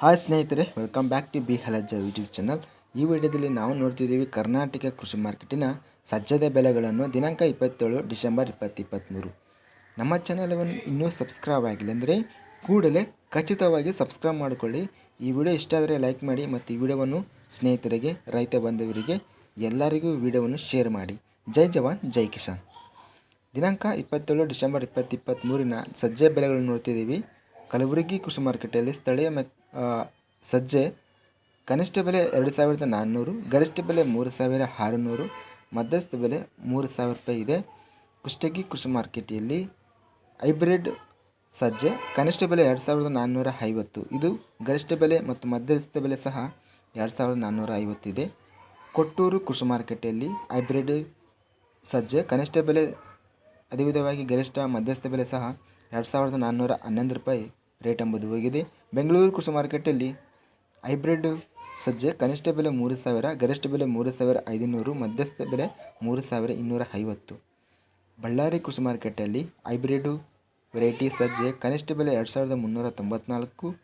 Hi ಸ್ನೇಹಿತರೆ welcome back to B Halajja YouTube channel ಈ ವಿಡಿಯೋದಲ್ಲಿ ನಾವು ನೋಡ್ತಿದ್ದೀವಿ ಕರ್ನಾಟಕ ಕೃಷಿ ಮಾರ್ಕೆಟಿನ ಸಜ್ಜದ ಬೆಲೆಗಳನ್ನು ದಿನಾಂಕ ಇಪ್ಪತ್ತೇಳು ಡಿಸೆಂಬರ್ ಇಪ್ಪತ್ತು ಇಪ್ಪತ್ತ್ಮೂರು ನಮ್ಮ ಚಾನಲನ್ನು ಇನ್ನೂ ಸಬ್ಸ್ಕ್ರೈಬ್ ಆಗಿಲ್ಲ ಅಂದರೆ ಕೂಡಲೇ ಖಚಿತವಾಗಿ ಸಬ್ಸ್ಕ್ರೈಬ್ ಮಾಡಿಕೊಳ್ಳಿ. ಈ ವಿಡಿಯೋ ಇಷ್ಟ ಆದರೆ ಲೈಕ್ ಮಾಡಿ ಮತ್ತು ಈ ವಿಡಿಯೋವನ್ನು ಸ್ನೇಹಿತರಿಗೆ, ರೈತ ಬಂಧುವರಿಗೆ ಎಲ್ಲರಿಗೂ ವಿಡಿಯೋವನ್ನು ಶೇರ್ ಮಾಡಿ. ಜೈ ಜವಾನ್, ಜೈ ಕಿಸಾನ್. ದಿನಾಂಕ ಇಪ್ಪತ್ತೇಳು ಡಿಸೆಂಬರ್ ಇಪ್ಪತ್ತು ಇಪ್ಪತ್ತ್ಮೂರಿನ ಸಜ್ಜೆ ಬೆಲೆಗಳನ್ನು ನೋಡ್ತಿದ್ದೀವಿ. ಕಲಬುರಗಿ ಕೃಷಿ ಮಾರುಕಟ್ಟೆಯಲ್ಲಿ ಸ್ಥಳೀಯ ಮೆಕ್ ಸಜ್ಜೆ ಕನಿಷ್ಠ ಬೆಲೆ ಎರಡು ಸಾವಿರದ ನಾನ್ನೂರು, ಗರಿಷ್ಠ ಬೆಲೆ ಮೂರು ಸಾವಿರ ಆರುನೂರು, ಮಧ್ಯಸ್ಥ ಬೆಲೆ ಮೂರು ಸಾವಿರ ರೂಪಾಯಿ ಇದೆ. ಕುಷ್ಟಗಿ ಕೃಷಿ ಮಾರ್ಕೆಟಲ್ಲಿ ಹೈಬ್ರಿಡ್ ಸಜ್ಜೆ ಕನಿಷ್ಠ ಬೆಲೆ ಎರಡು ಸಾವಿರದ ನಾನ್ನೂರ ಐವತ್ತು, ಇದು ಗರಿಷ್ಠ ಬೆಲೆ ಮತ್ತು ಮಧ್ಯಸ್ಥ ಬೆಲೆ ಸಹ ಎರಡು ಸಾವಿರದ ನಾನ್ನೂರ ಐವತ್ತಿದೆ ಕೊಟ್ಟೂರು ಕೃಷಿ ಮಾರ್ಕೆಟಲ್ಲಿ ಹೈಬ್ರಿಡ್ ಸಜ್ಜೆ ಕನಿಷ್ಠ ಬೆಲೆ ಅದೇ ವಿಧವಾಗಿ ಗರಿಷ್ಠ ಮಧ್ಯಸ್ಥ ಬೆಲೆ ಸಹ ಎರಡು ಸಾವಿರದ ನಾನ್ನೂರ ಹನ್ನೊಂದು ರೂಪಾಯಿ ರೇಟ್ ಎಂಬುದು ಹೋಗಿದೆ. ಬೆಂಗಳೂರು ಕೃಷಿ ಮಾರ್ಕೆಟಲ್ಲಿ ಹೈಬ್ರಿಡ್ ಸಜ್ಜೆ ಕನಿಷ್ಠ ಬೆಲೆ ಮೂರು ಸಾವಿರ, ಗರಿಷ್ಠ ಬೆಲೆ ಮೂರು ಸಾವಿರ ಐದುನೂರು, ಮಧ್ಯಸ್ಥ ಬೆಲೆ ಮೂರು ಸಾವಿರ ಇನ್ನೂರ ಐವತ್ತು. ಬಳ್ಳಾರಿ ಕೃಷಿ ಮಾರ್ಕೆಟಲ್ಲಿ ಹೈಬ್ರಿಡು ವೆರೈಟಿ ಸಜ್ಜೆ ಕನಿಷ್ಠ ಬೆಲೆ ಎರಡು ಸಾವಿರದ ಮುನ್ನೂರ ತೊಂಬತ್ನಾಲ್ಕು,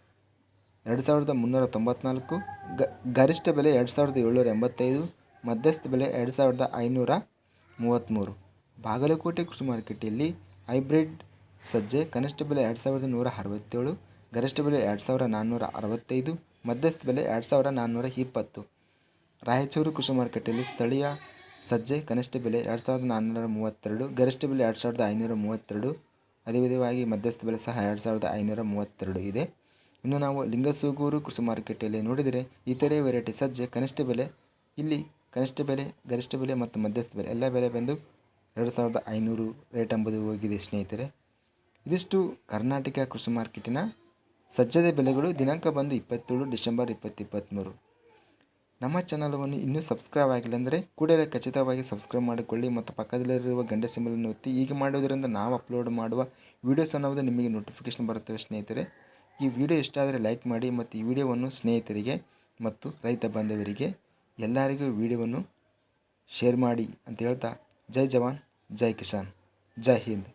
ಎರಡು ಸಾವಿರದ ಮುನ್ನೂರ ತೊಂಬತ್ನಾಲ್ಕು, ಗ, ಗರಿಷ್ಠ ಬೆಲೆ ಎರಡು ಸಾವಿರದ ಏಳ್ನೂರ ಎಂಬತ್ತೈದು, ಮಧ್ಯಸ್ಥ ಬೆಲೆ ಎರಡು ಸಾವಿರದ ಐನೂರ ಮೂವತ್ತ್ಮೂರು. ಬಾಗಲಕೋಟೆ ಕೃಷಿ ಮಾರುಕಟ್ಟೆಯಲ್ಲಿ ಹೈಬ್ರಿಡ್ ಸಜ್ಜೆ ಕನಿಷ್ಠ ಬೆಲೆ ಎರಡು ಸಾವಿರದ ನೂರ ಅರವತ್ತೇಳು, ಗರಿಷ್ಠ ಬೆಲೆ ಎರಡು ಸಾವಿರ ನಾನ್ನೂರ ಅರವತ್ತೈದು, ಮಧ್ಯಸ್ಥ ಬೆಲೆ ಎರಡು ಸಾವಿರ ನಾನ್ನೂರ ಇಪ್ಪತ್ತು. ರಾಯಚೂರು ಕೃಷಿ ಮಾರುಕಟ್ಟೆಯಲ್ಲಿ ಸ್ಥಳೀಯ ಸಜ್ಜೆ ಕನಿಷ್ಠ ಬೆಲೆ ಎರಡು ಸಾವಿರದ ನಾನ್ನೂರ ಮೂವತ್ತೆರಡು, ಗರಿಷ್ಠ ಬೆಲೆ ಎರಡು ಸಾವಿರದ ಐನೂರ ಮೂವತ್ತೆರಡು ಅದೇ ವಿಧವಾಗಿ ಮಧ್ಯಸ್ಥ ಬೆಲೆ ಸಹ ಎರಡು ಸಾವಿರದ ಐನೂರ ಮೂವತ್ತೆರಡು ಇದೆ. ಇನ್ನು ನಾವು ಲಿಂಗಸೂಗೂರು ಕೃಷಿ ಮಾರುಕಟ್ಟೆಯಲ್ಲಿ ನೋಡಿದರೆ ಇತರೆ ವೆರೈಟಿ ಸಜ್ಜೆ ಕನಿಷ್ಠ ಬೆಲೆ, ಇಲ್ಲಿ ಕನಿಷ್ಠ ಬೆಲೆ, ಗರಿಷ್ಠ ಬೆಲೆ ಮತ್ತು ಮಧ್ಯಸ್ಥ ಬೆಲೆ ಎಲ್ಲ ಬೆಲೆ ಬಂದು ಎರಡು ಸಾವಿರದ ಐನೂರು ರೇಟ್ ಎಂಬುದು ಹೋಗಿದೆ ಸ್ನೇಹಿತರೆ. ಇದಿಷ್ಟು ಕರ್ನಾಟಕ ಕೃಷಿ ಮಾರ್ಕೆಟಿನ ಸಜ್ಜದ ಬೆಲೆಗಳು ದಿನಾಂಕ ಬಂದು ಇಪ್ಪತ್ತೇಳು ಡಿಸೆಂಬರ್ ಇಪ್ಪತ್ತಿಪ್ಪತ್ತ್ಮೂರು. ನಮ್ಮ ಚಾನಲವನ್ನು ಇನ್ನೂ ಸಬ್ಸ್ಕ್ರೈಬ್ ಆಗಿಲ್ಲ ಅಂದರೆ ಕೂಡಲೇ ಖಚಿತವಾಗಿ ಸಬ್ಸ್ಕ್ರೈಬ್ ಮಾಡಿಕೊಳ್ಳಿ ಮತ್ತು ಪಕ್ಕದಲ್ಲಿರುವ ಗಂಟೆ ಸಿಂಬಲನ್ನು ಒತ್ತಿ. ಹೀಗೆ ಮಾಡುವುದರಿಂದ ನಾವು ಅಪ್ಲೋಡ್ ಮಾಡುವ ವೀಡಿಯೋಸ್ ಅನ್ನೋದು ನಿಮಗೆ ನೋಟಿಫಿಕೇಶನ್ ಬರುತ್ತವೆ ಸ್ನೇಹಿತರೆ. ಈ ವಿಡಿಯೋ ಇಷ್ಟ ಆದರೆ ಲೈಕ್ ಮಾಡಿ ಮತ್ತು ಈ ವಿಡಿಯೋವನ್ನು ಸ್ನೇಹಿತರಿಗೆ ಮತ್ತು ರೈತ ಬಾಂಧವರಿಗೆ ಎಲ್ಲರಿಗೂ ವಿಡಿಯೋವನ್ನು ಶೇರ್ ಮಾಡಿ ಅಂತ ಹೇಳ್ತಾ, ಜೈ ಜವಾನ್, ಜೈ ಕಿಸಾನ್, ಜೈ ಹಿಂದ್.